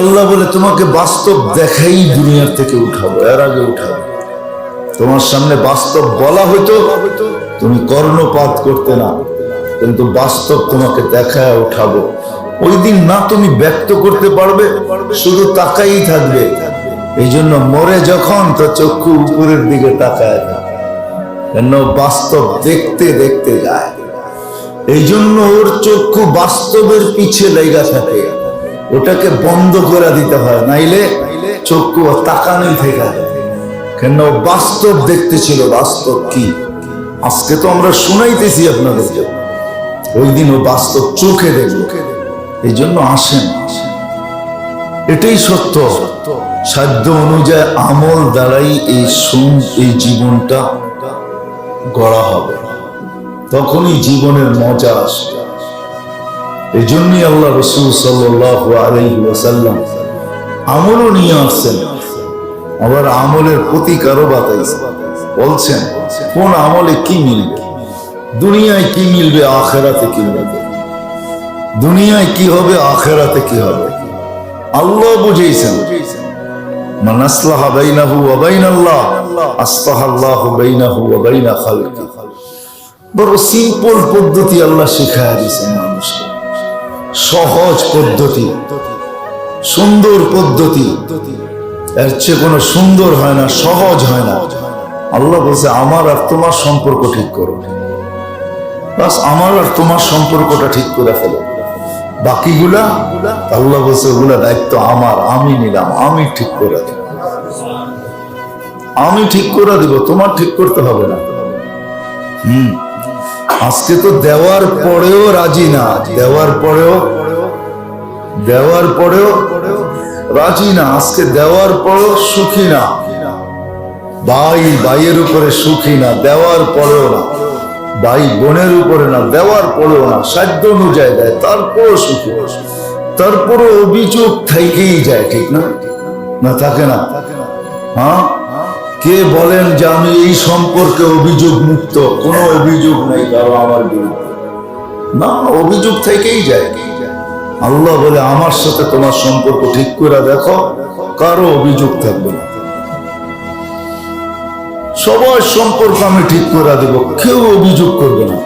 আল্লাহ বলে, তোমাকে বাস্তব দেখাই দুনিয়ার থেকে উঠাবো, এর আগে উঠাবো। তোমার সামনে বাস্তব বলা হইতো, তুমি কর্ণপাত করতে না, কিন্তু বাস্তব তোমাকে দেখায় উঠাবো। ওই দিন না তুমি ব্যক্ত করতে পারবে, শুধু তাকাই থাকবে। এই জন্য মরে যখন তো চক্ষু উপরের দিকে তাকায় থাকে। কেন বাস্তব দেখতে দেখতে যায়। এই জন্য ওর চক্ষু বাস্তবের পিছে লেগা থাকে। ওটাকে বন্ধ করে দিতে হয়, নাইলে চক্ষু ও তাকানোই থেকে কেন বাস্তব দেখতে ছিল, বাস্তব কি? আজকে তো আমরা শুনাইতেছি আপনাদেরকে ওই দিন ও বাস্তব চোখে দেখল। এই জন্য আসেন। এটাই সত্য। সাধ্য অনুযায়ী আমল দ্বারাই এই সুন, এই জীবনটা গড়া হবে। তখনই জীবনের মজা আসবে। এই জন্যই আল্লাহ রসুল ওয়াসাল্লাম আমলও নিয়ে আসছেন। আবার আমলের প্রতিকারও বাতাইছে বলছেন, কোন আমলে কি মিলবে দুনিয়ায় কি মিলবে, আখেরাতে কি মিলবে দুনিয়ায় কি হবে, আখেরাতে কি হবে? আল্লাহ বুঝেছেন সিম্পল পদ্ধতি আল্লাহ শিখায় দিয়েছেন মানুষকে। সহজ পদ্ধতি, সুন্দর পদ্ধতি। এর চেয়ে কোনো সুন্দর হয় না, সহজ হয় না। আল্লাহ বলছে, আমার আর তোমার সম্পর্ক ঠিক করো। বাস, আমার আর তোমার সম্পর্কটা ঠিক করে ফেলো। বাকিগুলা, আল্লাহ বলছে, ওগুলা দায়িত্ব আমার, আমি নিলাম, আমি ঠিক করে দেব। আমি ঠিক করে দিব, তোমার ঠিক করতে হবে না। হুম। আজকে তো দেওয়ার পরেও রাজি না। দেওয়ার পরেও দেওয়ার পরেও রাজি না। আজকে দেওয়ার পরেও সুখী না। ভাই, ভাইয়ের উপরে সুখী না। দেওয়ার পরেও না। ভাই, বোনের উপরে না। দেওয়ার পরেও না। সাধ্য অনুযায়ী দেয়। তারপরও সুখী। তারপরও অভিযোগ থেকেই যায়, ঠিক না? না, থাকে না। হ্যাঁ? কে বলেন যে আমি এই সম্পর্কে অভিযোগ মুক্ত? কোনো অভিযোগ নেই কারও আমার বিরুদ্ধে। না, অভিযোগ থেকেই যায়। আল্লাহ বলে, আমার সাথে তোমার সম্পর্ক ঠিক করে দেখো, কারও অভিযোগ থাকবে না। সবার সম্পর্ক আমি ঠিক করে দেব, কেউ অভিযোগ করবে না।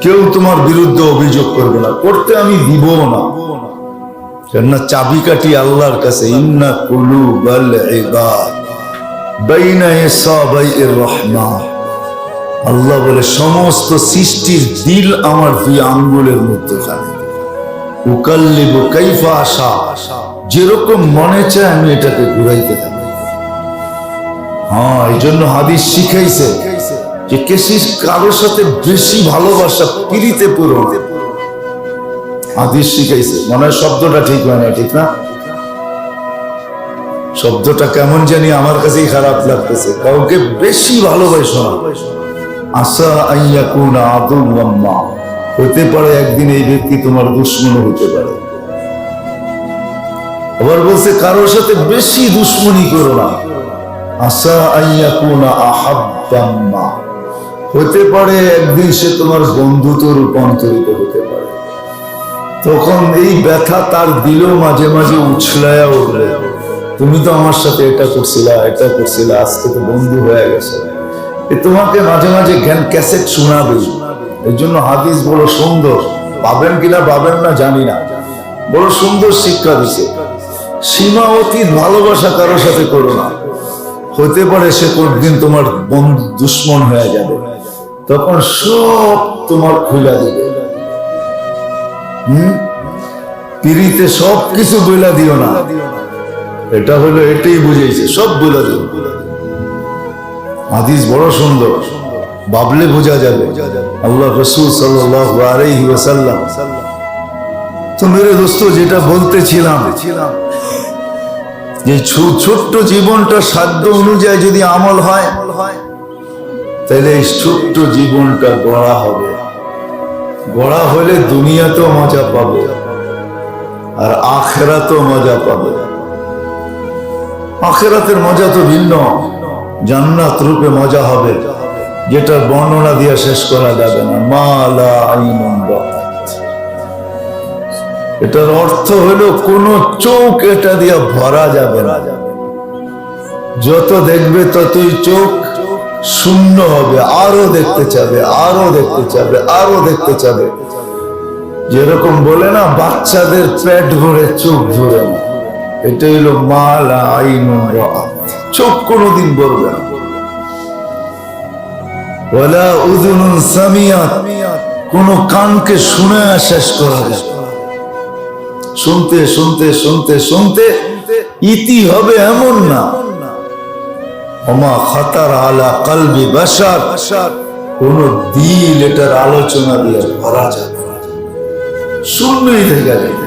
কেউ তোমার বিরুদ্ধে অভিযোগ করবে না। করতে আমি দিব না। কেননা চাবিকাঠি আল্লাহর কাছে, ইন্না কুলু বাল ইবাদ। আল্লাহ বলে, সমস্ত সৃষ্টির দিল আমার দুই আঙ্গুলের মধ্যে জানে উকাল্লিব কাইফা আশা, যেরকম মনে চায় আমি এটাকে ঘুরাইতে থাকি। হ্যাঁ এই জন্য হাদিস শিখাইছে যে কেসি কারোর সাথে বেশি ভালোবাসা পিড়িতে পুরো হাদিস শিখাইছে। মনে শব্দটা ঠিক হয় না, ঠিক না? শব্দটা কেমন জানি আমার কাছেই খারাপ লাগতেছে। কাউকে বেশি ভালোবাসো না। আশা আইয়া কোন আদম আম্মা হতে পারে একদিন এই ব্যক্তি তোমার দুশ্মন হতে পারে। আবার বলছে, কারোর সাথে বেশি দুশ্মনী করো না। আশা আইয়া কোন আহাব্বাম্মা হতে পারে একদিন সে তোমার বন্ধুত্ব রূপান্তরিত হতে পারে। তখন এই ব্যথা তার দিলেও মাঝে মাঝে উছলায়া উঠবে। তুমি তো আমার সাথে এটা করছিলা এটা করছিলা, আজকে তো বন্ধু হয়ে গেছে। এ তোমাকে মাঝে মাঝে জ্ঞান ক্যাসেট শোনাবে। এই জন্য হাদিস বড় সুন্দর। পাবেন কিনা পাবেন না জানি না। বড় সুন্দর শিক্ষা দিছে। সীমা অতীত ভালোবাসা কারোর সাথে করো না। হতে পারে সে কোনদিন তোমার বন্ধু দুশ্মন হয়ে যাবে। তখন সব তোমার খুলে দিবে। হম? পিড়িতে সব কিছু বইলা দিও না। এটা হলো এটাই বুঝেছে সব বলে দিও হাদিস বড় সুন্দর, বাবলে বোঝা যাবে। আল্লাহ রসুল ওয়াসাল্লাম, তো মেরে দোস্ত, যেটা বলতেছিলাম, যে ছোট্ট জীবনটা সাধ্য অনুযায়ী যদি আমল হয়, তাহলে এই ছোট্ট জীবনটা গড়া হবে। গড়া হলে দুনিয়াতেও মজা পাবে, আর আখেরাতেও মজা পাবে। আখেরাতের মজা তো ভিন্ন। জান্নাত রূপে মজা হবে। যেটা বর্ণনা দিয়ে শেষ করা যাবে না। মালা আইনুন এটার অর্থ হলো কোন চোখ এটা দিয়ে ভরা যাবে না। যত দেখবে ততই চোখ শূন্য হবে। আরও দেখতে চাবে, আরও দেখতে চাবে, আরও দেখতে চাবে। যেরকম বলে না, বাচ্চাদের পেট ভরে চোখ ভরে না। এটা হলো মাল আইন চোখ কোনোদিন ভরবে না। ওলা উদুনুন সামিয়াত। কোন কানকে শুনে শেষ করা যাবে শুনতে শুনতে শুনতে শুনতে ইতি হবে এমন না। ওমা খাতার আলা কালবি বাসার কোন দিল এটার আলোচনা দিয়ে ভরা যাবে না। শূন্যই থেকে গেলে।